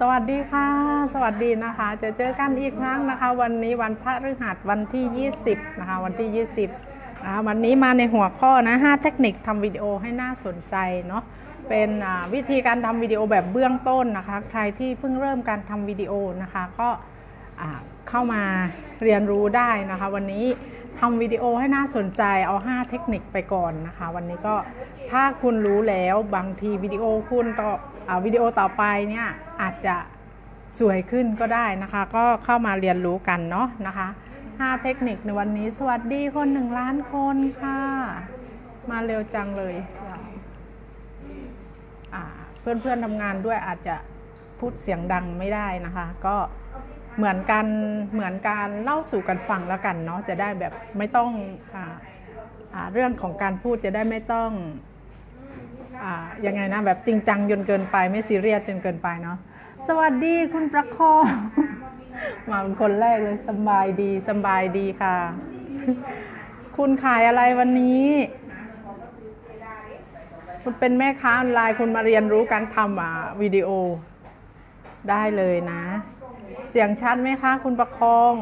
สวัสดีค่ะ สวัสดีนะคะ จะเจอกันอีกครั้งนะคะ วันนี้วันพระฤหัสวันที่ 20 นะคะ วันที่ 20นะคะวันนี้มาในหัวข้อนะ5เทคนิคทำวิดีโอให้น่าสนใจเนาะเป็นวิธีการทำวิดีโอแบบเบื้องต้นนะคะ ใครที่เพิ่งเริ่มการทำวิดีโอนะคะ ก็เข้ามาเรียนรู้ได้นะคะ วันนี้ ทำวิดีโอให้น่าสนใจเอา 5 เทคนิคไปก่อนนะคะ วันนี้ก็ถ้าคุณรู้แล้วบางทีวิดีโอคุณต่ออวิดีโอต่อไปเนี่ยอาจจะสวยขึ้นก็ได้นะคะ ก็เข้ามาเรียนรู้กันเนาะนะคะ 5 เทคนิคในวันนี้สวัสดีคนหนึ่งล้านคนค่ะ มาเร็วจังเลยเพื่อนเพื่อนๆทำงานด้วยอาจจะพูดเสียงดังไม่ได้นะคะ ก็ เหมือนกันเหมือนการเล่าสู่กันฟังแล้วกันเนาะจะได้แบบไม่ต้องออเรื่องของการพูดจะได้ไม่ต้องอยังไงนะแบบจริงจังจนเกินไปไม่ซีเรียสจนเกินไปเนาะสวัสดีคุณประคองมาเป็นคนแรกเลยสบายดีสบายดีค่ะ คุณขายอะไรวันนี้ คุณเป็นแม่ค้าออนไลน์คุณมาเรียนรู้การทำอะวิดีโอได้เลยนะ เสียงชัดไหมคะ คุณประคอง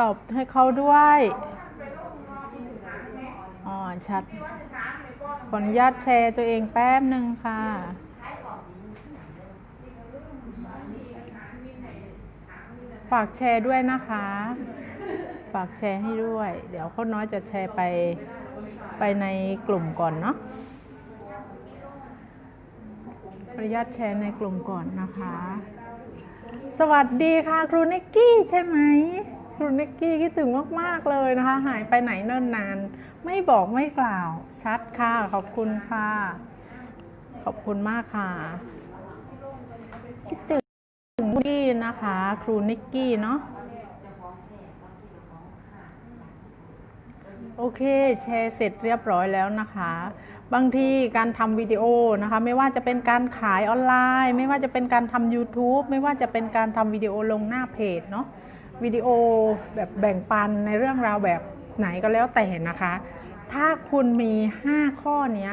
ตอบให้เขาด้วย อ๋อ ชัด ขออนุญาตแชร์ตัวเองแป๊บหนึ่งค่ะฝากแชร์ด้วยนะคะ ฝากแชร์ให้ด้วย เดี๋ยวโค้ดน้อยจะแชร์ไปไปในกลุ่มก่อนเนาะ อนุญาตแชร์ในกลุ่มก่อนนะคะ สวัสดีค่ะครูนิกกี้ใช่ไหมครูนิกกี้คิดถึงมาก ๆ เลยนะคะ หายไปไหนเนิ่นนาน ไม่บอกไม่กล่าว ชัดค่ะ ขอบคุณค่ะ ขอบคุณมากค่ะ คิดถึงนิกกี้นะคะ ครูนิกกี้เนาะโอเค แชร์เสร็จเรียบร้อยแล้วนะคะ บางทีการทำวิดีโอนะคะไม่ว่าจะเป็นการขายออนไลน์ ไม่ว่าจะเป็นการทำ YouTube ไม่ว่าจะเป็นการทำวิดีโอลงหน้าเพจเนาะวิดีโอแบบแบ่งปันในเรื่องราวแบบไหนก็แล้วแต่นะคะ ถ้าคุณมี 5 ข้อนี้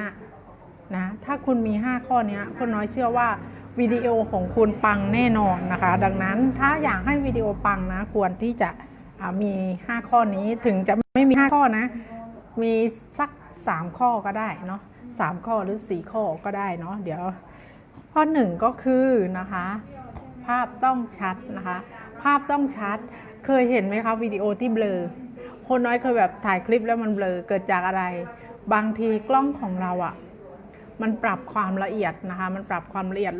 นะถ้าคุณมี 5 ข้อนี้คุณน้อยเชื่อว่าวิดีโอของคุณปังแน่นอนนะคะ ดังนั้นถ้าอยากให้วิดีโอปังนะ ควรที่จะมี 5 ข้อนี้ถึงจะไม่มี 5 ข้อนะ มีสัก 3ข้อก็ได้เนาะสามข้อหรือ4ข้อก็ได้เนาะเดี๋ยว ข้อหนึ่งก็คือนะคะ ภาพต้องชัดนะคะ ภาพต้องชัด เคยเห็นไหมคะวิดีโอที่เบลอคนน้อยเคยแบบถ่ายคลิปแล้วมันเบลอเกิดจากอะไร บางทีกล้องของเราอะ่ะมันปรับความละเอียดนะคะ มันปรับความละเอียด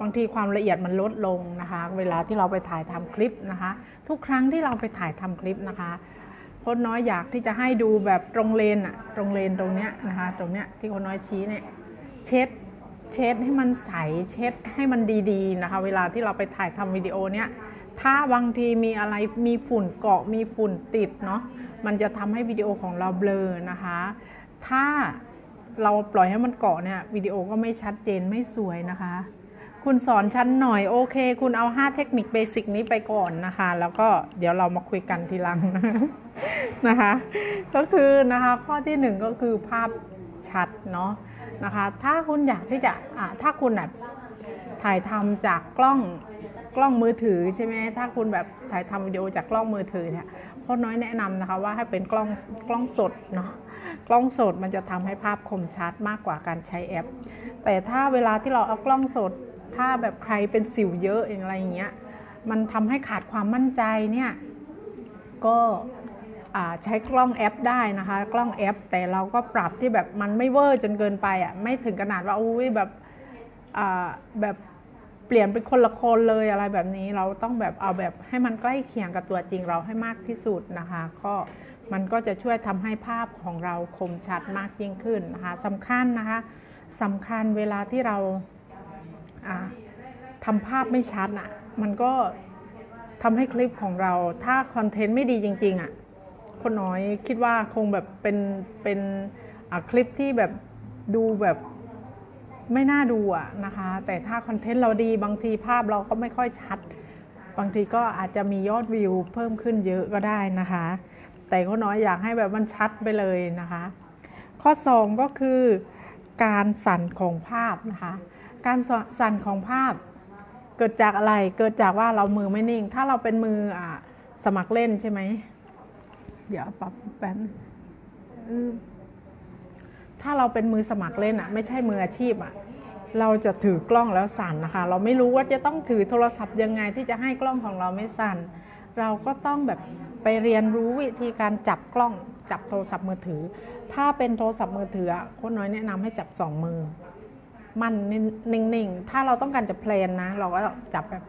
บางทีความละเอียดมันลดลงนะคะ เวลาที่เราไปถ่ายทำคลิปนะคะ ทุกครั้งที่เราไปถ่ายทำคลิปนะคะ คนน้อยอยากที่จะให้ดูแบบตรงเลนอะตรงเลนตรงเนี้ยนะคะ ตรงเนี้ยที่คนน้อยชี้เนี่ยเช็ดเช็ดให้มันใสเช็ดให้มันดีๆนะคะ เวลาที่เราไปถ่ายทำวิดีโอเนี้ยถ้าบางทีมีอะไรมีฝุ่นเกาะมีฝุ่นติดเนาะมันจะทำให้วิดีโอของเราเบลอนะคะ ถ้าเราปล่อยให้มันเกาะเนี่ยวิดีโอก็ไม่ชัดเจนไม่สวยนะคะ คุณสอนชั้นหน่อยโอเค คุณเอา 5 เทคนิคเบสิกนี้ไปก่อนนะคะ แล้วก็เดี๋ยวเรามาคุยกันทีหลังนะคะ ก็คือนะคะข้อที่หนึ่งก็คือภาพชัดเนาะนะคะ ถ้าคุณอยากที่จะอะถ้าคุณแบบถ่ายทำจากกล้องกล้องมือถือใช่ไหมถ้าคุณแบบถ่ายทำวิดีโอจากกล้องมือถือเนี่ยพ่อน้อยแนะนำนะคะว่าให้เป็นกล้องกล้องสดเนาะกล้องสดมันจะทำให้ภาพคมชัดมากกว่าการใช้แอป แต่ถ้าเวลาที่เราเอากล้องสด ถ้าแบบใครเป็นสิวเยอะอะไรอย่างเงี้ยมันทำให้ขาดความมั่นใจเนี่ยก็ใช้กล้องแอปได้นะคะ กล้องแอป แต่เราก็ปรับที่แบบมันไม่เวอร์จนเกินไปอะไม่ถึงขนาดว่าอุ้ยแบบแบบเปลี่ยนเป็นคนละคนเลยอะไรแบบนี้เราต้องแบบเอาแบบให้มันใกล้เคียงกับตัวจริงเราให้มากที่สุดนะคะ ก็มันก็จะช่วยทำให้ภาพของเราคมชัดมากยิ่งขึ้นนะคะสำคัญนะคะสำคัญเวลาที่เรา ทำภาพไม่ชัดอะ มันก็ทำให้คลิปของเรา ถ้าคอนเทนต์ไม่ดีจริง ๆ อะ คนน้อยคิดว่าคงแบบเป็นเป็นคลิปที่แบบดูแบบไม่น่าดูอะนะคะ แต่ถ้าคอนเทนต์เราดีบางทีภาพเราก็ไม่ค่อยชัด บางทีก็อาจจะมียอดวิวเพิ่มขึ้นเยอะก็ได้นะคะ แต่คนน้อยอยากให้แบบมันชัดไปเลยนะคะ ข้อ 2 ก็คือการสั่นของภาพนะคะ การสั่นของภาพเกิดจากอะไร เกิดจากว่าเรามือไม่นิ่ง ถ้าเราเป็นมืออ่าสมัครเล่นใช่ไหม เดี๋ยวปรับแป๊บนึงอืมถ้าเราเป็นมือสมัครเล่นอะไม่ใช่มืออาชีพอะเราจะถือกล้องแล้วสั่นนะคะ เราไม่รู้ว่าจะต้องถือโทรศัพท์ยังไงที่จะให้กล้องของเราไม่สั่น เราก็ต้องแบบไปเรียนรู้วิธีการจับกล้องจับโทรศัพท์มือถือ ถ้าเป็นโทรศัพท์มือถือโคนน้อยแนะนำให้จับสองมือ มันนิ่งๆ ถ้าเราต้องการจะเพลนนะ เราก็จับแบบ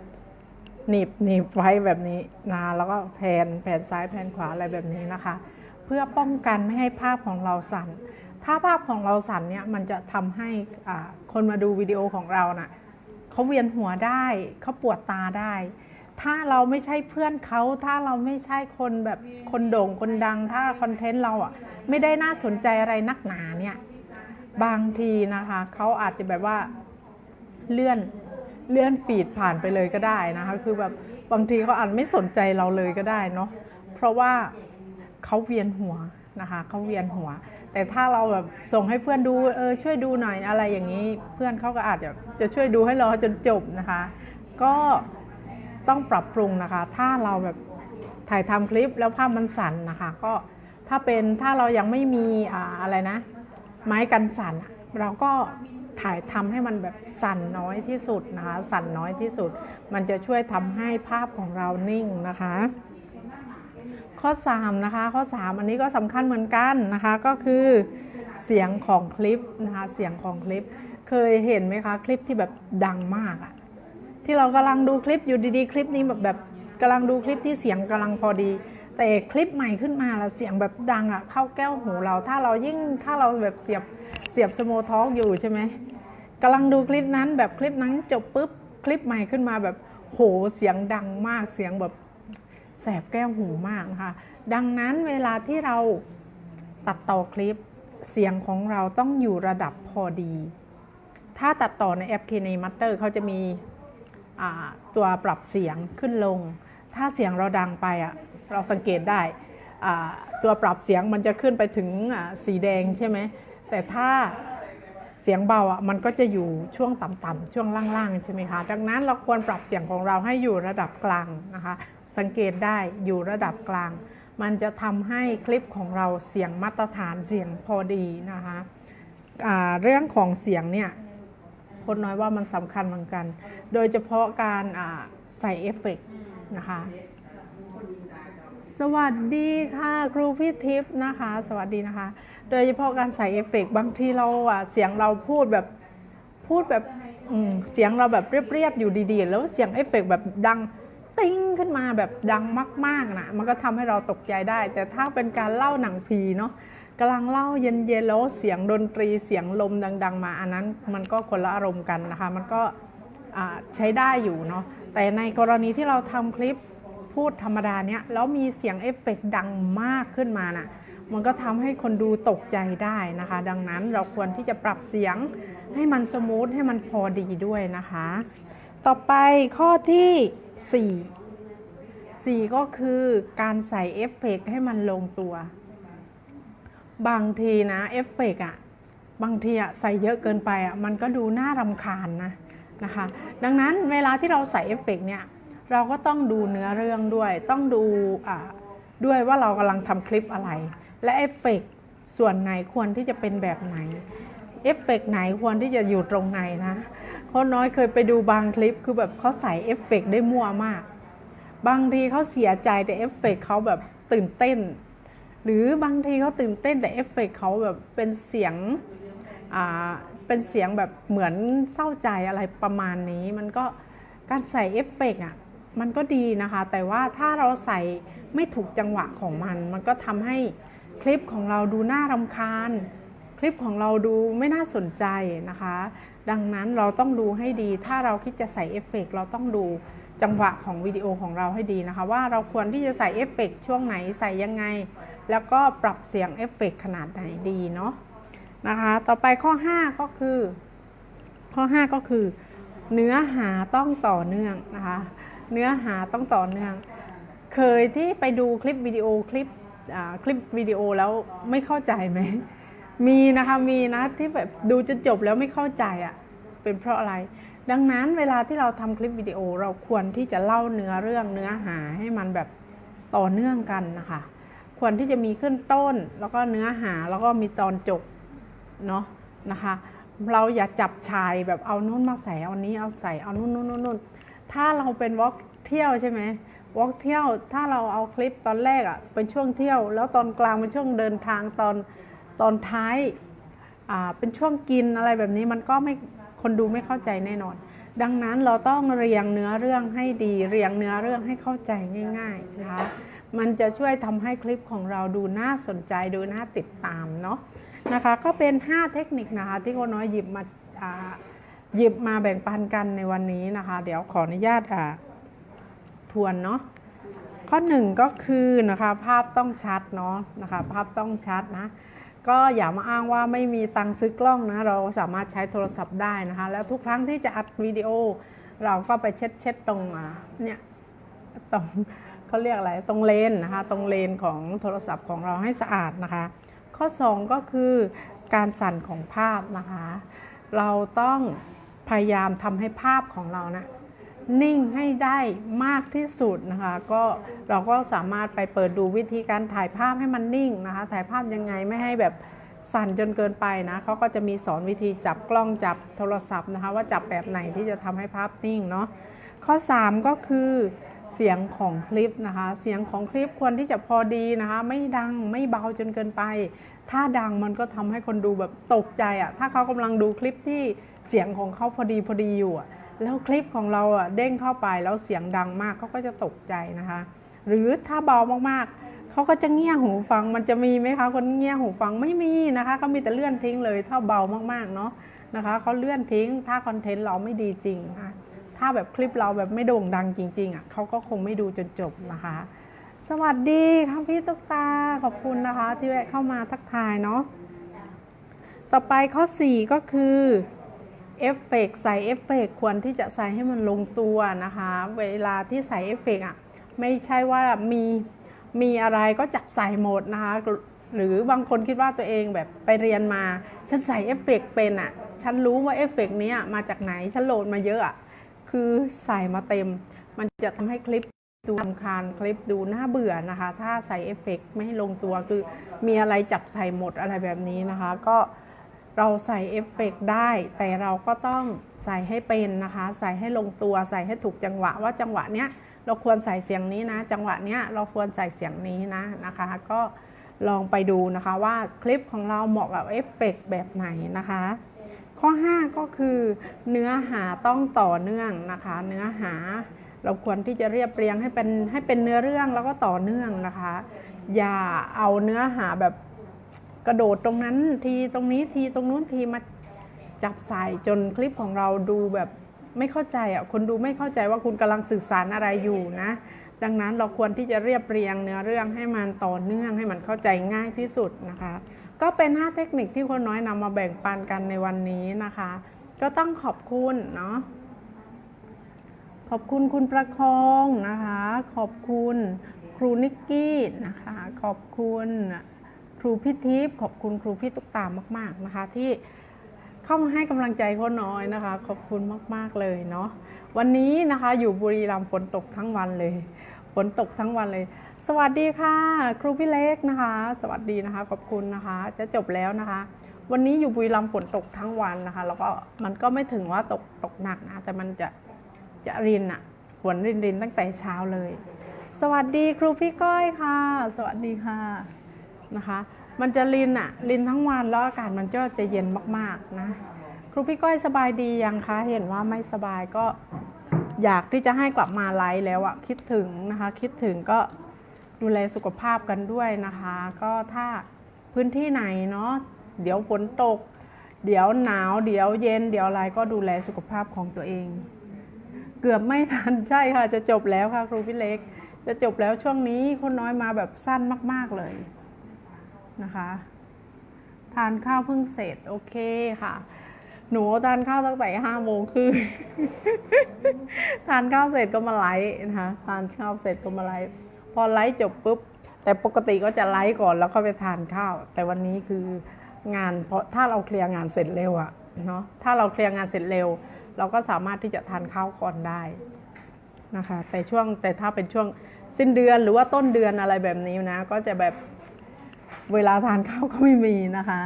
หนีบหนีบไว้แบบนี้นะแล้วก็แผนแผนซ้ายแผนขวาอะไรแบบนี้นะคะ เพื่อป้องกันไม่ให้ภาพของเราสั่น ถ้าภาพของเราสั่นเนี่ยมันจะทำให้คนมาดูวิดีโอของเราน่ะเขาเวียนหัวได้เขาปวดตาได้ ถ้าเราไม่ใช่เพื่อนเขาถ้าเราไม่ใช่คนแบบคนโด่งคนดัง ถ้าคอนเทนต์เราอะไม่ได้น่าสนใจอะไรนักหนาเนี่ย บางทีนะคะเขาอาจจะแบบว่าเลื่อนเลื่อนฟีดผ่านไปเลยก็ได้นะคะ คือแบบบางทีเขาอาจไม่สนใจเราเลยก็ได้เนาะเพราะว่าเขาเวียนหัวนะคะเขาเวียนหัว แต่ถ้าเราแบบส่งให้เพื่อนดูเออช่วยดูหน่อยอะไรอย่างนี้ เพื่อนเขาก็อาจจะจะช่วยดูให้เราจนจบนะคะ ก็ต้องปรับปรุงนะคะ ถ้าเราแบบถ่ายทำคลิปแล้วภาพมันสั่นนะคะ ก็ถ้าเป็นถ้าเรายังไม่มีอ่าอะไรนะ ไม้กันสั่นเราก็ถ่ายทำให้มันแบบสั่นน้อยที่สุดนะคะสั่นน้อยที่สุด มันจะช่วยทำให้ภาพของเรานิ่งนะคะ ข้อ3นะคะข้อ 3 อันนี้ก็สำคัญเหมือนกันนะคะก็คือเสียงของคลิปนะคะเสียงของคลิป เคยเห็นไหมคะคลิปที่แบบดังมากอะที่เรากำลังดูคลิปอยู่ดีๆ คลิปนี้แบบแบบกำลังดูคลิปที่เสียงกำลังพอดี แต่คลิปใหม่ขึ้นมาแล้วเสียงแบบดังอะเข้าแก้วหูเรา ถ้าเรายิ่งถ้าเราแบบเสียบเสียบสโมทอกอยู่ใช่ไหมกำลังดูคลิปนั้นแบบคลิปนั้นจบปุ๊บคลิปใหม่ขึ้นมาแบบโหเสียงดังมากเสียงแบบแสบแก้วหูมากนะคะดังนั้นเวลาที่เราตัดต่อคลิปเสียงของเราต้องอยู่ระดับพอดี ถ้าตัดต่อในแอป k n a Master เขาจะมีตัวปรับเสียงขึ้นลง ถ้าเสียงเราดังไปอะ เราสังเกตได้ตัวปรับเสียงมันจะขึ้นไปถึงสีแดงใช่ไหมแต่ถ้าเสียงเบาอะมันก็จะอยู่ช่วงต่ำๆช่วงล่างๆใช่ไหมคะดังนั้นเราควรปรับเสียงของเราให้อยู่ระดับกลางนะคะ สังเกตได้อยู่ระดับกลาง มันจะทำให้คลิปของเราเสียงมาตรฐานเสียงพอดีนะคะอ่าเรื่องของเสียงเนี่ยพดน้อยว่ามันสำคัญเหมือนกัน โดยเฉพาะการใส่เอฟเฟกต์นะคะ สวัสดีค่ะครูพี่ทิพย์นะคะ สวัสดีนะคะ โดยเฉพาะการใส่เอฟเฟกต์บางทีเราอะเสียงเราพูดแบบพูดแบบเสียงเราแบบเรียบๆอยู่ดีๆ แล้วเสียงเอฟเฟกต์แบบดังติ้งขึ้นมาแบบดังมากๆนะมันก็ทำให้เราตกใจได้ แต่ถ้าเป็นการเล่าหนังผีเนาะกำลังเล่าเย็นๆแล้วเสียงดนตรีเสียงลมดัง ๆ มาอันนั้นมันก็คนละอารมณ์กันนะคะ มันก็ใช้ได้อยู่เนาะแต่ในกรณีที่เราทำคลิป พูดธรรมดาเนี้ยแล้วมีเสียงเอฟเฟกต์ดังมากขึ้นมาน่ะมันก็ทำให้คนดูตกใจได้นะคะ ดังนั้นเราควรที่จะปรับเสียงให้มันสมูทให้มันพอดีด้วยนะคะ ต่อไปข้อที่ 4 4 ก็คือการใส่เอฟเฟกต์ให้มันลงตัว บางทีนะเอฟเฟกต์อะบางทีอะใส่เยอะเกินไปอะมันก็ดูน่ารำคาญนะนะคะ ดังนั้นเวลาที่เราใส่เอฟเฟกต์เนี่ย เราก็ต้องดูเนื้อเรื่องด้วย ต้องดูด้วยว่าเรากำลังทำคลิปอะไร และเอฟเฟกต์ส่วนไหนควรที่จะเป็นแบบไหน เอฟเฟกต์ไหนควรที่จะอยู่ตรงไหนนะเขาน้อยเคยไปดูบางคลิปคือแบบเขาใส่เอฟเฟกต์ได้มั่วมาก บางทีเขาเสียใจแต่เอฟเฟกต์เขาแบบตื่นเต้น หรือบางทีเขาตื่นเต้นแต่เอฟเฟกต์เขาแบบเป็นเสียงอ่าเป็นเสียงแบบเหมือนเศร้าใจอะไรประมาณนี้ มันก็การใส่เอฟเฟกต์อะ มันก็ดีนะคะ แต่ว่าถ้าเราใส่ไม่ถูกจังหวะของมัน มันก็ทำให้คลิปของเราดูน่ารำคาญ คลิปของเราดูไม่น่าสนใจนะคะ ดังนั้นเราต้องดูให้ดี ถ้าเราคิดจะใส่เอฟเฟกต์เราต้องดูจังหวะของวิดีโอของเราให้ดีนะคะ ว่าเราควรที่จะใส่เอฟเฟกต์ช่วงไหนใส่ยังไง แล้วก็ปรับเสียงเอฟเฟกต์ขนาดไหนดีเนาะนะคะ ต่อไปข้อ 5 ก็คือ ข้อ 5 ก็คือ เนื้อหาต้องต่อเนื่องนะคะ เนื้อหาต้องต่อเนื่อง เคยที่ไปดูคลิปวิดีโอคลิปคลิปวิดีโอแล้วไม่เข้าใจไหม มีนะคะมีนะที่แบบดูจนจบแล้วไม่เข้าใจอะ่ะเป็นเพราะอะไร ดังนั้นเวลาที่เราทำคลิปวิดีโอเราควรที่จะเล่าเนื้อเรื่องเนื้อหาให้มันแบบต่อเนื่องกันนะคะ ควรที่จะมีขึ้นต้นแล้วก็เนื้อหาแล้วก็มีตอนจบเนาะนะคะ เราอย่าจับชายแบบเอานู่นมาใส่เอานี้เอาใส่เอานู่นนู่นนู่นนู่น ถ้าเราเป็นวอล์กเที่ยวใช่ไหมวอล์กเที่ยวถ้าเราเอาคลิปตอนแรกอะ่ะเป็นช่วงเที่ยว แล้วตอนกลางเป็นช่วงเดินทางตอนตอนท้ายอ่าเป็นช่วงกินอะไรแบบนี้มันก็ไม่คนดูไม่เข้าใจแน่นอน ดังนั้นเราต้องเรียงเนื้อเรื่องให้ดี เรียงเนื้อเรื่องให้เข้าใจง่ายๆนะคะมันจะช่วยทำให้คลิปของเราดูน่าสนใจดูน่าติดตามเนาะนะคะก็เป็น 5 เทคนิคนะคะที่คนน้อยหยิบมาอ่า หยิบมาแบ่งปันกันในวันนี้นะคะ เดี๋ยวขออนุญาตอ่าทวนเนาะข้อหนึ่งก็คือนะคะ ภาพต้องชัดเนาะนะคะ ภาพต้องชัดนะก็อย่ามาอ้างว่าไม่มีตังค์ซื้อกล้องนะ เราสามารถใช้โทรศัพท์ได้นะคะ แล้วทุกครั้งที่จะอัดวิดีโอ เราก็ไปเช็ดเช็ดตรงอ่าเนี่ยตรงเขาเรียกอะไรตรงเลนนะคะ ตรงเลนของโทรศัพท์ของเราให้สะอาดนะคะ ข้อ 2 ก็คือการสั่นของภาพนะคะ เราต้อง พยายามทำให้ภาพของเรานะนิ่งให้ได้มากที่สุดนะคะก็เราก็สามารถไปเปิดดูวิธีการถ่ายภาพให้มันนิ่งนะคะ ถ่ายภาพยังไงไม่ให้แบบสั่นจนเกินไปนะเขาก็จะมีสอนวิธีจับกล้องจับโทรศัพท์นะคะ ว่าจับแบบไหนที่จะทำให้ภาพนิ่งเนาะข้อ 3 ก็คือเสียงของคลิปนะคะ เสียงของคลิปควรที่จะพอดีนะคะ ไม่ดังไม่เบาจนเกินไป ถ้าดังมันก็ทำให้คนดูแบบตกใจอะ่ะถ้าเขากำลังดูคลิปที่ เสียงของเขาพอดีพอดีอยู่อะแล้วคลิปของเราอะเด้งเข้าไปแล้วเสียงดังมากเขาก็จะตกใจนะคะ หรือถ้าเบามากๆเขาก็จะเงี่ยหูฟังมันจะมีไหมคะคนเงี่ยหูฟังไม่มีนะคะเขามีแต่เลื่อนทิ้งเลยถ้าเบามากๆเนาะนะคะเขาเลื่อนทิ้งถ้าคอนเทนต์เราไม่ดีจริงนะคะถ้าแบบคลิปเราแบบไม่โด่งดังจริงๆอะเขาก็คงไม่ดูจนจบนะคะ สวัสดีค่ะพี่ตุ๊กตาขอบคุณนะคะ ที่แวะเข้ามาทักทายเนาะต่อไปข้อ 4 ก็คือ เอฟเฟกต์ใส่เอฟเฟกต์ควรที่จะใส่ให้มันลงตัวนะคะ เวลาที่ใส่เอฟเฟกต์อะไม่ใช่ว่ามีมีอะไรก็จับใส่หมดนะคะ หรือบางคนคิดว่าตัวเองแบบไปเรียนมา ฉันใส่เอฟเฟกต์เป็นอะ ฉันรู้ว่าเอฟเฟกต์เนี้ยมาจากไหน ฉันโหลดมาเยอะอะ คือใส่มาเต็ม มันจะทำให้คลิปดูรำคาญคลิปดูน่าเบื่อนะคะ ถ้าใส่เอฟเฟกต์ไม่ให้ลงตัวคือมีอะไรจับใส่หมดอะไรแบบนี้นะคะ ก็ เราใส่เอฟเฟกต์ได้ แต่เราก็ต้องใส่ให้เป็นนะคะ ใส่ให้ลงตัวใส่ให้ถูกจังหวะว่าจังหวะเนี้ยเราควรใส่เสียงนี้นะ จังหวะเนี้ยเราควรใส่เสียงนี้นะนะคะ ก็ลองไปดูนะคะว่าคลิปของเราเหมาะกับเอฟเฟกต์แบบไหนนะคะ ข้อ 5 ก็คือ เนื้อหาต้องต่อเนื่องนะคะ เนื้อหาเราควรที่จะเรียบเรียงให้เป็นให้เป็นเนื้อเรื่องแล้วก็ต่อเนื่องนะคะ อย่าเอาเนื้อหาแบบ กระโดดตรงนั้นทีตรงนี้ทีตรงนู้นทีมาจับใส่จนคลิปของเราดูแบบไม่เข้าใจอะคนดูไม่เข้าใจว่าคุณกำลังสื่อสารอะไรอยู่นะ ดังนั้นเราควรที่จะเรียบเรียงเนื้อเรื่องให้มันต่อเนื่องให้มันเข้าใจง่ายที่สุดนะคะ ก็เป็น 5 เทคนิคที่คนน้อยนำมาแบ่งปันกันในวันนี้นะคะ ก็ต้องขอบคุณเนาะขอบคุณคุณประคองนะคะ ขอบคุณครูนิกกี้นะคะ ขอบคุณ ครูพิทิพย์ขอบคุณครูพี่ตุ๊กตามาก ๆนะคะ ที่เข้ามาให้กำลังใจคนน้อยนะคะ ขอบคุณมาก ๆเลยเนาะวันนี้นะคะอยู่บุรีรัมย์ฝนตกทั้งวันเลยฝนตกทั้งวันเลย สวัสดีค่ะ ครูพี่เล็กนะคะ สวัสดีนะคะ ขอบคุณนะคะ จะจบแล้วนะคะ วันนี้อยู่บุรีรัมย์ฝนตกทั้งวันนะคะ แล้วก็มันก็ไม่ถึงว่าตกตกหนักนะแต่มันจะจะรินอะฝนรินรินตั้งแต่เช้าเลย สวัสดีครูพี่ก้อยค่ะ สวัสดีค่ะ นะคะ มันจะรินอะรินทั้งวันแล้วอากาศมันก็จะเย็นมากๆนะ ครูพี่ก้อยสบายดียังคะ เห็นว่าไม่สบายก็อยากที่จะให้กลับมาไลฟ์แล้วอะคิดถึงนะคะ คิดถึงก็ดูแลสุขภาพกันด้วยนะคะ ก็ถ้าพื้นที่ไหนเนาะเดี๋ยวฝนตก เดี๋ยวหนาว เดี๋ยวเย็น เดี๋ยวอะไรก็ดูแลสุขภาพของตัวเอง เกือบไม่ทันใช่ค่ะ จะจบแล้วค่ะ ครูพี่เล็ก จะจบแล้วช่วงนี้คนน้อยมาแบบสั้นมาก ๆเลย นะคะ ทานข้าวเพิ่งเสร็จโอเคค่ะ หนูทานข้าวตั้งแต่ห้าโมงคือ ทานข้าวเสร็จก็มาไลฟ์นะคะ ทานข้าวเสร็จก็มาไลฟ์พอไลฟ์จบปุ๊บ แต่ปกติก็จะไลฟ์ก่อนแล้วก็ไปทานข้าว แต่วันนี้คืองานเพราะถ้าเราเคลียร์งานเสร็จเร็วอะเนาะถ้าเราเคลียร์งานเสร็จเร็ว เราก็สามารถที่จะทานข้าวก่อนได้นะคะ แต่ช่วงแต่ถ้าเป็นช่วงสิ้นเดือนหรือว่าต้นเดือนอะไรแบบนี้นะ ก็จะแบบ เวลาทานข้าวก็ไม่มีนะคะ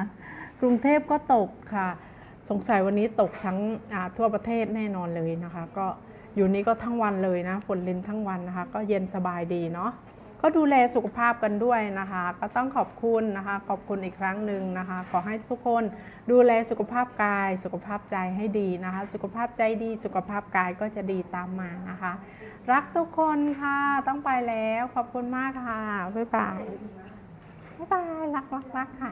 กรุงเทพก็ตกค่ะ สงสัยวันนี้ตกทั้งทั่วประเทศแน่นอนเลยนะคะ ก็อยู่นี้ก็ทั้งวันเลยนะฝนลินทั้งวันนะคะ ก็เย็นสบายดีเนาะก็ดูแลสุขภาพกันด้วยนะคะ ก็ต้องขอบคุณนะคะ ขอบคุณอีกครั้งหนึ่งนะคะ ขอให้ทุกคนดูแลสุขภาพกาย สุขภาพใจให้ดีนะคะ สุขภาพใจดี สุขภาพกายก็จะดีตามมานะคะ รักทุกคนค่ะ ต้องไปแล้ว ขอบคุณมากค่ะ บ๊ายบาย บ๊ายบาย รักรักรักค่ะ